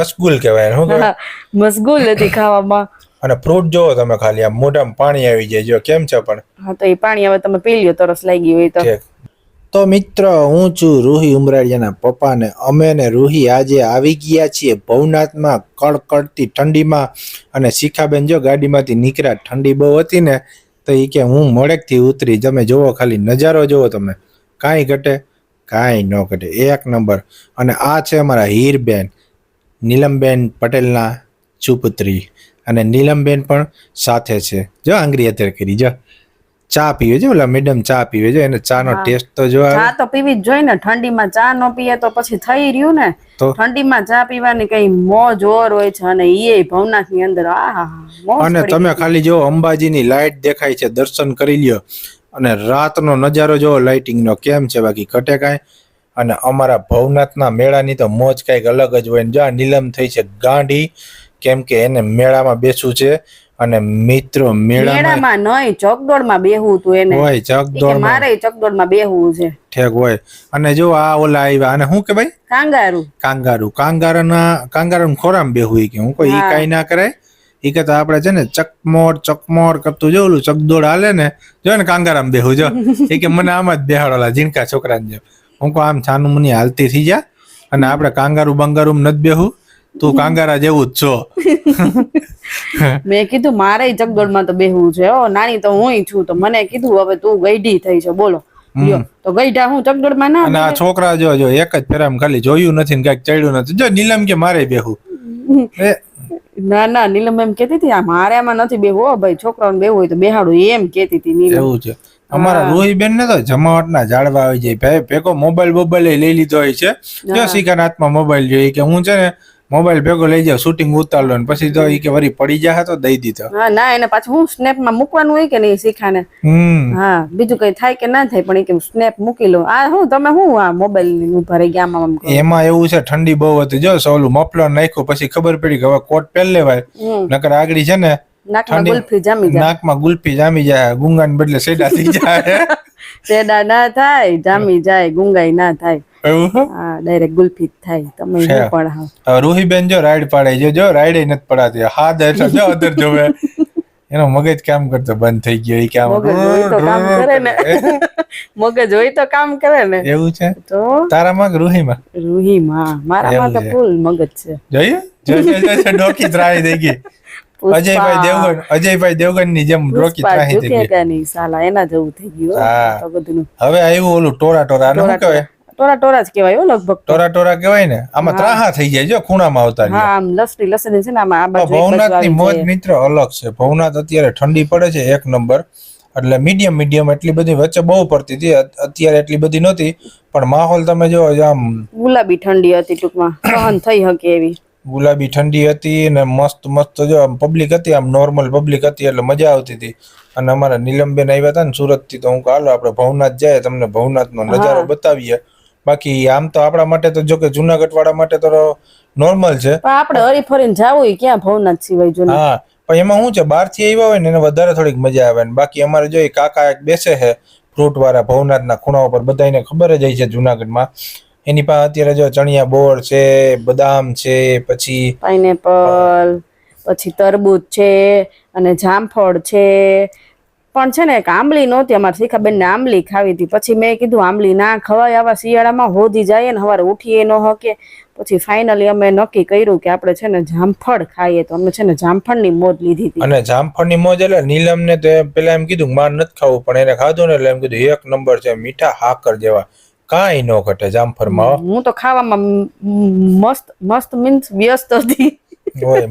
મશગુલ કહેવાય શું કહેવાય મશગુલ હતી ખાવામાં. અને ફ્રૂટ જોવો તમે ખાલી આમ મોઢામાં પાણી આવી જાય જો કેમ છે પણ? હા તો એ પાણી હવે તમે પી લ્યો તરસ લાગી હોય તો. તો મિત્ર હું છું રૂહી ઉમરાડિયાના પપ્પા ને અમે ને રૂહી આજે આવી ગયા છીએ ભવનાથમાં કડકડતી ઠંડીમાં. અને શિખાબેન જો ગાડીમાંથી નીકળ્યા ઠંડી બહુ હતી ને તો એ કે હું મળેકથી ઉતરી તમે જોવો ખાલી નજારો જોવો તમે. કાંઈ ઘટે કાંઈ ન ઘટે. એક નંબર. અને આ છે અમારા હીરબેન. નીલમબેન પટેલના સુપુત્રી અને નીલમબેન પણ સાથે છે. જો આંગળી અત્યારે કરી જો. ચા પીવે છે ઓલા મેડમ ચા પીવે છે એને ચા નો ટેસ્ટ તો જો ચા તો પીવી જ જોઈએ ને ઠંડીમાં ચા નો પીએ તો પછી થઈ રહ્યું ને. ઠંડીમાં ચા પીવાની કઈ મોજ ઓર હોય છે અને એ ભવનાથની અંદર આહા અને તમે ખાલી જો અંબાજીની લાઈટ દેખાય છે દર્શન કરી લ્યો. અને રાતનો નજારો જો લાઇટિંગ નો કેમ છે બાકી? ઘટે કાંઈ? અને અમારા ભવનાથના મેળાની તો મોજ કાંઈક અલગ જ હોય ને જો આ નીલમ થઈ છે ગાંડી કેમ કે એને મેળામાં બેસવું છે અને મિત્રો મેળામાં નહીં ચકડોળમાં બેહવું તું એને. હોય ચકડોળ મારે ચકડોળમાં બેહવું છે. ઠેક હોય. અને જો આ ઓલા આવ્યા અને શું કે ભાઈ કાંગારું. કાંગારુ. કાંગારાના કાંગારાના ખોરામ બેહવું કે. હું કોઈ ઈ હા. ના કરાય. ઈ કે તો આપણે છે ને ચકમોર ચકમોર કરતું જો ઓલું ચકદોડ હાલે ને જો ને કાંગારામ બેહું જો. એ કે મને આમ જ બેહાડોલા ઝીણકા છોકરાને જેમ. હું કહું આમ છાનું મુની હાલતી થઈ જા. અને આપણે કાંગારું બંગારું નથી બેહું. તું કાંગારા જેવું જ છો. મેં કીધું મારે જગદોળમાં તો બેહવું છે. ઓ નાની તો હું છું. તો મને કીધું હવે તું ગઈઢી થઈ છે બોલો. તો ગઈઢા હું જગદોળમાં ના અને આ છોકરા જો જો એક જ ફેરામ ખાલી જોયું નથી ને કંઈક ચડ્યું નથી. જો નીલમ કે મારે બેહું? ના ના નીલમ એમ કેતી હતી આ મારે આમાં નથી બેહવું. હો ભાઈ છોકરાઓને બેહવું હોય તો બેહાડું. એમ કેતી હતી નીલમ. એવું છે. અમારા રોહીબેન ને તો જમાવટના જાળવા આવી જાય. ભાઈ ભેગો મોબાઈલ બોબાઈલ લઈ લીધો હોય છે. જો શીખાના હાથમાં મોબાઈલ જોઈએ કે હું છે ને મોબાઈલ ભેગો લઈ જાવ શૂટિંગ ઉતારલો ને પછી તો ઈ કે વરી પડી જાય તો દઈ દીધો. હા ના એને પાછું હું સ્નેપમાં મૂકવાનું હોય કે નહીં શીખાને? હા બીજું કઈ થાય કે ના થાય પણ કે સ્નેપ મૂકી લો આ હું તમે હું આ મોબાઈલની ભરાઈ ગયા આમ એમાં એવું છે ઠંડી બહુ હતી. જો સોલું મફલર નાખ્યું પછી ખબર પડી કે હવે કોટ પહેર લેવાય. નકર આગળ છે ને નાકમાં ગુલ્ફી જામી જાય. નાકમાં ગુલ્ફી જામી જાય ગુંગાને બદલે સેડા થઈ જાય. સેડા ના થાય જામી જાય ગુંગાઈ ના થાય. એવું હા? ડાયરેક્ટ ગુલ્ફી થાય. તમે છે. શું પણ હા. હવે રૂહીબેન જો રાઈડ પાડે છે જો રાઈડ નથી પડાતી. હાથ હેઠળ જો અધર જોવે. એનો મગજ કામ કરતો બંધ થઈ ગયો કામ. મગજ હોય તો કામ કરે ને. મગજ હોય તો કામ કરે ને. એવું છે? તો? રૂહી માં રૂહી માં મારામાં તો ફૂલ મગજ છે. જોઈએ? જો જો ડોકી ત્રાહી થઈ ગઈ. અજયભાઈ દેવગન અજયભાઈ દેવગનની જેમ ડોકી ત્રાહી થઈ ગઈ સાલા એના જેવું થઈ ગયું હો, હા. તો બધું હવે આવ્યું ઓલું ટોરા ટોરા આને શું કહેવાય? ટોરા ટોરા જ કહેવાય લગભગ. ટોરા ટોરા કહેવાય ને? આમાં ત્રાહા થઈ જાય જો ખૂણામાં આવતા હા આમ લસરી લસરી છે ને આમાં આ બાજુ ભવનાથની મોજ મિત્ર અલગ છે. ભવનાથ અત્યારે ઠંડી પડે છે એક નંબર. એટલે મીડિયમ મીડિયમ એટલી બધી વચ્ચે બહુ પડતી હતી અત્યારે એટલી બધી નહોતી. પણ માહોલ તમે જો આમ ગુલાબી ઠંડી હતી ટૂંકમાં સહન થઈ શકે એવી. ગુલાબી ઠંડી હતી અને મસ્ત મસ્ત જો આમ પબ્લિક હતી આમ નોર્મલ પબ્લિક હતી એટલે મજા આવતી હતી. અને અમારા નીલમબેન આવ્યા હતા ને સુરતથી તો હું હાલો આપણે ભવનાથ જાય તમને ભવનાથ નો નજારો બતાવીએ. બાકી આમ તો આપણા માટે તો જો કે જુનાગઢ વાળા માટે તો નોર્મલ છે. પણ આપણે હરીફરીને જવું ક્યાં ભવનાથ સિવાય હા પણ એમાં શું છે બહારથી આવ્યા હોય ને એને વધારે થોડીક મજા આવે ને. બાકી અમારે જો એ કાકા એક બેસે છે ફ્રૂટ વાળા ભવનાથના ખૂણા ઉપર બધાને ખબર જ છે જુનાગઢમાં. એની પાસે અત્યારે જો ચણિયા બોર છે બદામ છે પછી પાઇનેપલ પછી તરબૂચ છે અને જામફળ છે. પણ છે ને એક આંબલી નહોતી અમારે શીખાબેનને આંબલી ખાવી હતી. પછી મેં કીધું આંબલી ના ખવાય આવા શિયાળામાં હોધી જાય ને સવારે ઉઠીએ ન હકે. પછી ફાઇનલી અમે નક્કી કર્યું કે આપણે છે ને જામફળ ખાઈએ. તો અમે છે ને જામફળની મોજ લીધી હતી. અને જામફળની મોજ એટલે નીલમ ને તો પેલા એમ કીધું માર નથી ખાવું પણ એને ખાધું ને એટલે એમ કીધું એક નંબર છે મીઠા હાકર જેવા. કાંઈ ન ઘટે જામફળમાં હું. તો ખાવામાં મસ્ત મસ્ત મીન્સ વ્યસ્ત હતી.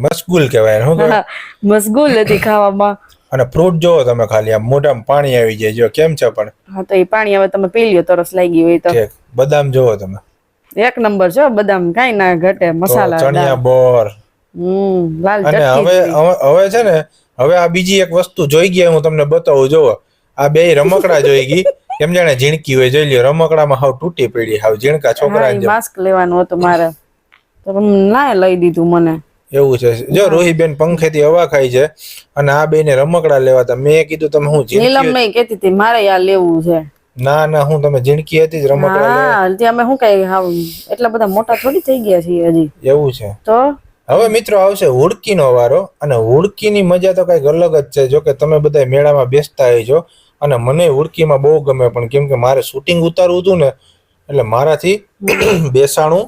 મશગુલ કહેવાય કહેવાય મશગુલ હતી ખાવામાં. અને ફ્રૂટ જોવો તમે ખાલી આમ મોઢામાં પાણી આવી જાય જો કેમ છે પણ? હા તો એ પાણી હવે તમે પી લ્યો તરસ લાગી હોય તો. બદામ જોવો તમે. એક નંબર છે બદામ કઈ ના ઘટે મસાલા ચણિયા બોર. હમ લાલ અને હવે હવે હવે છે ને હવે આ બીજી એક વસ્તુ જોઈ ગયા હું તમને બતાવું જોવો આ બે રમકડા જોઈ ગઈ એમ જાણે ઝીણકી હોય જોઈ લ્યો રમકડામાં હાવ તૂટી પડી હાવ ઝીણકા છોકરા માસ્ક લેવાનું હતું મારે. તો ના લઈ દીધું મને. એવું છે. જો રોહીબેન પંખેથી હવા ખાય છે અને આ બેને રમકડા લેવા હતા મેં કીધું તમે હું નીલમ નહીં કેતી હતી મારે આ લેવું છે. ના ના હું તમે ઝીણકી હતી જ રમકડા હા ત્યાં અમે શું કઈ હાવ એટલા બધા મોટા થોડી થઈ ગયા છીએ હજી. એવું છે. તો? હવે મિત્રો આવશે હુડકીનો વારો અને હુડકીની મજા તો કંઈક અલગ જ છે. જો કે તમે બધા મેળામાં બેસતા હોય છો અને મને ઉડકીમાં બહુ ગમે પણ કેમ કે મારે શૂટિંગ ઉતારવું હતું ને એટલે મારાથી બેસાણું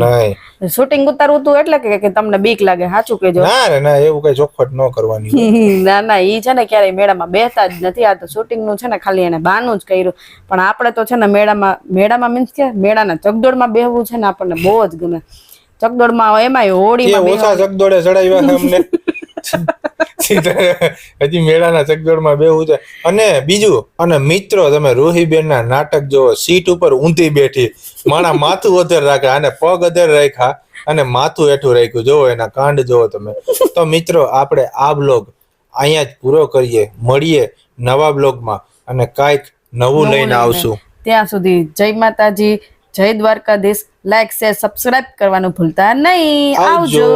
નહીં. શૂટિંગ ઉતારવું તું એટલે કે તમને બીક લાગે સાચું કેજો ના રે ના એવું કઈ ચોખવટ ન કરવાની ના ના ઈ છે ને ક્યારેય મેળામાં બેસતા જ નથી. આ તો શૂટિંગનું છે ને ખાલી એને બાનું જ કર્યું. પણ આપણે તો છે ને મેળામાં મેળામાં મીન્સ કે મેળાના ચગદોડમાં બેહવું છે ને આપણને બહુ જ ગમે. ચગદોડમાં એમાંય હોળીમાં ઓછા ચગદોડે ચડાવ્યા અમને. હજી મેળાના ચકદોડમાં બેવું છે. અને બીજું અને મિત્રો તમે રોહીબેન ના નાટક જોવો સીટ ઉપર ઊંધી બેઠી. માણા માથું અધર રાખે અને પગ અધર રાખ્યા અને માથું હેઠું રાખ્યું. જોવો એના કાંડ જોવો તમે. તો મિત્રો આપણે આ બ્લોગ અહીંયા જ પૂરો કરીએ. મળીએ નવા બ્લોગમાં. અને કાંઈક નવું લઈને આવશું. ત્યાં સુધી જય માતાજી જય દ્વારકાધીશ. લાઈક શેર સબસ્ક્રાઇબ કરવાનું ભૂલતા નહીં. આવજો.